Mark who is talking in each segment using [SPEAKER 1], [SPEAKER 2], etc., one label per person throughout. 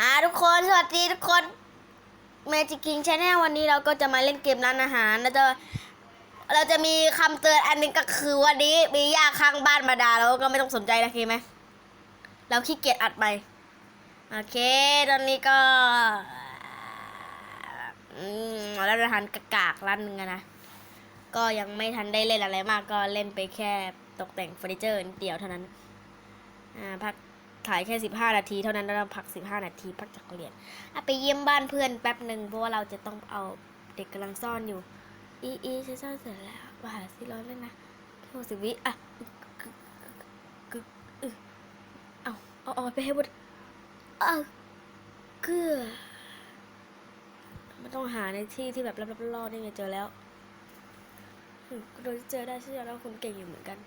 [SPEAKER 1] อ่าทุกคนสวัสดีทุกคน Magic King Channel วันนี้เราก็จะมาเล่นเกมร้านอาหารแล้วจะเราจะมีคำเตือนอันหนึงก็คือวันนี้มีญาข้างบ้านมาด่าเราก็ไม่ต้องสนใจนะโอเคไหมเราขี้เกียจอัดไปโอเค ตอนนี้ก็อืมร้านอาหารกากร้านหนึงนะก็ยังไม่ทันได้เล่นอะไรมากก็เล่นไปแค่ตกแต่งเฟอร์นิเจอร์นิดเดียวเท่านั้นอ่าพัก ถ่ายแค่สิบห้านาที เท่านั้นเราพักสิบห้านาที พักจากเรียนอไปเยี่ยมบ้านเพื่อนแป๊บหนึ่งเพราะว่าเราจะต้องเอาเด็กกำลังซ่อนอยู่ อีอีฉันซ่อนเสร็จแล้วว่าหาสิร้อนเลยนะแค่หกสิบวิอะกึกกึกอึเอาเอาเอาไปให้หมดเอาเกลือมันต้องหาในที่ที่แบบลับๆล่อๆนี่ไงเจอแล้วโดยเจอได้ใช่แล้วคุณเก่งอยู่เหมือนกัน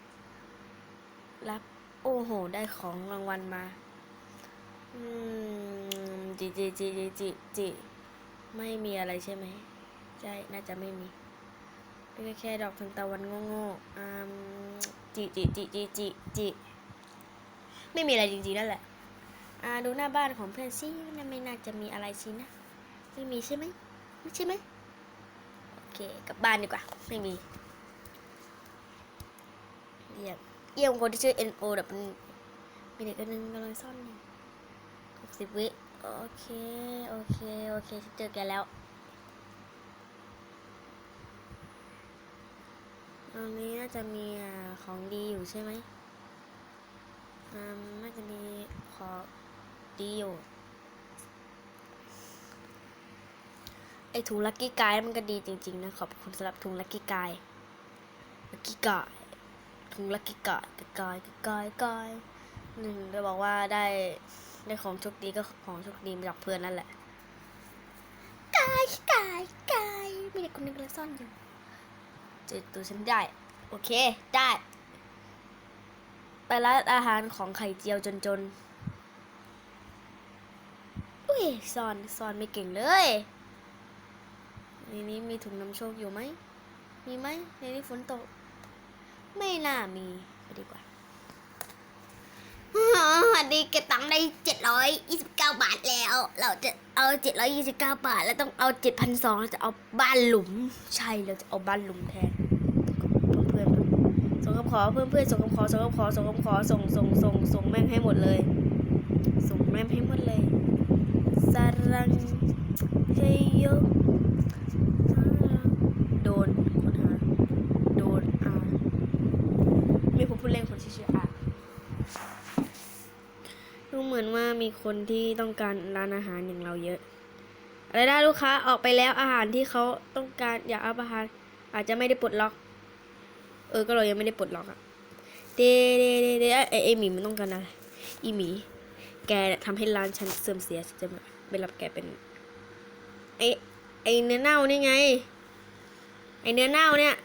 [SPEAKER 1] รับ โอ้โห ได้ของรางวัลมา อืม จิจิจิจิจิจิไม่มีอะไรใช่ไหม ใช่ น่าจะไม่มีเป็แค่ดอกทานตะวันโง่ๆอืมจิจิจิจิจิจิไม่มีอะไรจริงๆนั่นแหละ อ่า ดูหน้าบ้านของเพื่อนซิน่าไม่น่าจะมีอะไรสินะ ไม่มีใช่ไหมไม่ใช่ไหมโอเค กลับบ้านดีกว่า ไม่มีเยี่ยม เยี่ยมคนที่ชื่อ N O แบบมีเด็กคนนึงกำลังซ่อนอยู่หกสิบวิ โอเค โอเค โอเคเจอแกแล้วตรงนี้น่าจะมีของดีอยู่ใช่ไหมอ่าน่าจะมีของดีอยู่ ไอถุงลักกี้กายมันก็ดีจริง ๆ นะ ขอบคุณสำหรับถุงลักกี้กายลักกี้กาย ถุงลักกี้กายกายกายกายหนึ่งจะบอกว่าได้ได้ของโชคดีก็ของโชคดีมาจากเพื่อนนั่นแหละกายกายกายมีเด็กคนหนึงกำลังซ่อนอยู่เจอตัวฉันได้ โอเคได้ ไปร้านอาหารของไข่เจียวจนจนๆอุ้ยซ่อนซ่อนไม่เก่งเลยในนี้มีถุงน้ำโชคอยู่ไหมมีไหมในนี้ฝนตก ไม่น่ามีไปดีกว่าวัสดีเก็บตังค์ได้เจ็ดร้อยยี่สิบเก้าบาทแล้ว เราจะเอาเจ็ดร้อยยี่สิบเก้าบาท แล้วต้องเอาเจ็ดพันสองเราจะเอาบ้านหลุม ใช่เราจะเอาบ้านหลุมแทนเพื่อนๆส่งคำขอเพื่อนเพื่อนๆส่งคำขอส่งคำขอส่งคำขอส่งส่งส่งส่งแม่งให้หมดเลย ส่งแม่งให้หมดเลยสรังเฮโยโดนคนหาโดนอ่า มีผู้ผู้เล่นคนชื่ออาดูเหมือนว่ามี คนที่ต้องการร้านอาหารอย่างเราเยอะอะไรได้ลูกค้าออกไปแล้วอาหารที่เขาต้องการอยากเอาอาหาร อาจจะไม่ได้ปลดล็อก เออก็เรายังไม่ได้ปลดล็อกอะเดเดเดเดเอไอหมีมันต้องการอะไรอีหมี แกเนี่ยทำให้ร้านฉันเสื่อมเสียจะไปรับแกเป็นไอไอเนื้อเน่านี่ไง ไอเนื้อเน่าเนี่ย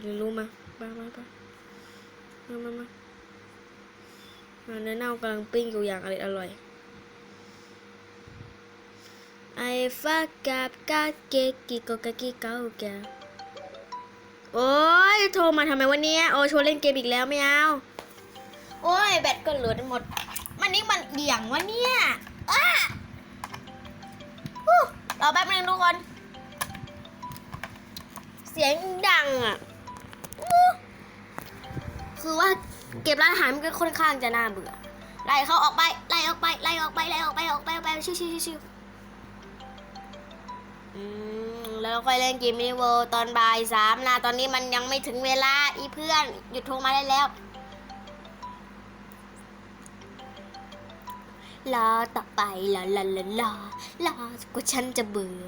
[SPEAKER 1] เรียนรู้มาบ้าบ้าบ้ามามามา มาเนื้อเน่ากำลังปิ้งอยู่อย่างอร่อยอร่อยไอ้ฟักกับกาเกกิโกกากิเกาแกโอ้ยโทรมาทำไมวันนี้โอ้ชวนเล่นเกมอีกแล้วไม่เอาโอ้ยแบตก็เหลือหมด มันนี่มันเดี่ยงวะเนี่ยอ้ารอแป๊บนึงทุกคน เสียงดังอะ คือว่า เก็บร้านอาหารมันก็ค่อนข้างจะน่าเบื่อ ไล่เขาออกไป ไล่ออกไป ไล่ออกไป ไล่ออกไป ออกไปออกไป ชิวชิวชิวชิวอืมแล้วเราค่อยเล่นเกมมินิเวิลด์ตอนบ่ายสามนะ ตอนนี้มันยังไม่ถึงเวลา อีเพื่อน หยุดโทรมาได้แล้วรอต่อไปรอรอรอรอรอกว่าฉันจะเบื่อ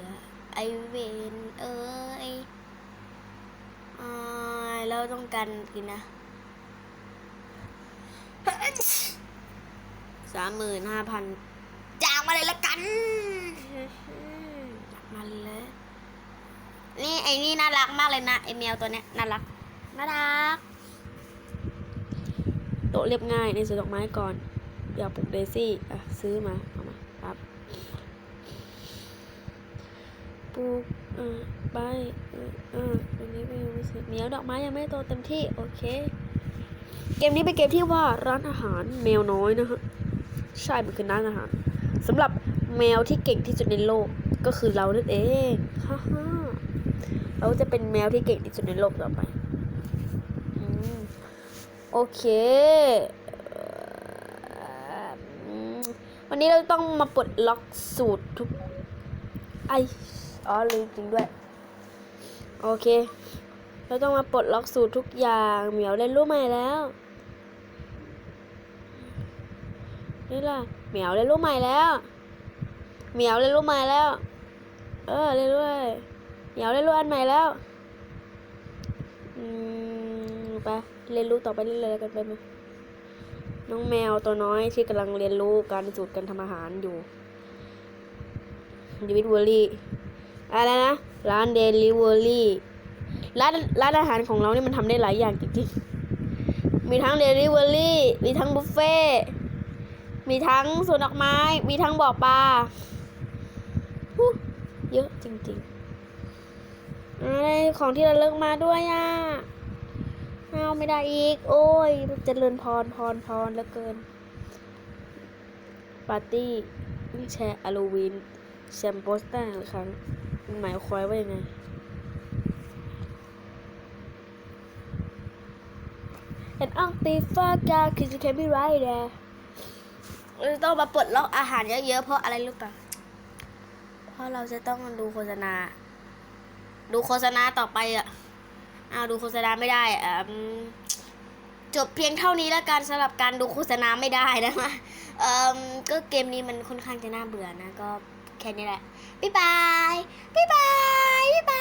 [SPEAKER 1] ไอเวนเอ้ยอ่าแล้วต้องการกินนะ สามหมื่นห้าพันจ้างมาเลยละกันจ้างมาเลย นี่ไอ้นี่น่ารักมากเลยนะไอแมวตัวเนี้ยน่ารัก น่ารัก โต๊ะเรียบง่ายในสวนดอกไม้ก่อน อยากปลูกเดซี่อะซื้อมา เอามาครับปลูกเออใบเออเออตรงนี้ไม่รู้สึกเหนียวดอกไม้ยังไม่โตเต็มที่ โอเค เกมนี้เป็นเกมที่ว่าร้านอาหารแมวน้อยนะฮะใช่มันคือร้านอาหารสำหรับแมวที่เก่งที่สุดในโลกก็คือเรานั่นเองฮ่าฮ่าเราจะเป็นแมวที่เก่งที่สุดในโลกต่อไปโอเค วันนี้เราต้องมาปลดล็อกสูตรทุกไออ๋อลืมจริงด้วย โอเค เราต้องมาปลดล็อกสูตรทุกอย่างเหมียวเรียนรู้ใหม่แล้ว นี่ล่ะเหมียวเรียนรู้ใหม่แล้วเหมียวเรียนรู้ใหม่แล้ว เออเรียนรู้เลยเหมียวเรียนรู้อันใหม่แล้วอืมไปเรียนรู้ต่อไปเรื่อยๆกันไปไหมน้องแมวตัวน้อยที่กำลังเรียนรู้การสูตรการทำอาหารอยู่ดิวิดเวอรี่อะไรนะร้านเดลิเวอรี่ ร้านร้านอาหารของเรานี่มันทำได้หลายอย่างจริงๆ มีทั้งเดลิเวอรี่ มีทั้งบุฟเฟ่ มีทั้งสวนดอกไม้ มีทั้งบ่อปลาหูเยอะจริงๆอะไรของที่เราเลิกมาด้วยอะเอาไม่ได้อีก โอ้ยเจริญพรพรพรเหลือเกิน ปาร์ตี้แชร์อโลวีนแชมโปสเตอร์ครั้งหมายความว่ายังไง And I'll be fucked out cause you can be right there เราต้องมาปลดล็อกอาหารเยอะๆ เพราะอะไรรู้ปะเพราะเราจะต้องดูโฆษณา ดูโฆษณาต่อไปอะอ้าวดูโฆษณาไม่ได้อะจบเพียงเท่านี้แล้วกันสำหรับการดูโฆษณาไม่ได้นะคะเอ่มก็เกมนี้มันค่อนข้างจะน่าเบื่อนะ ก็แค่นี้แหละ บ๊ายบาย บ๊ายบาย บ๊ายบาย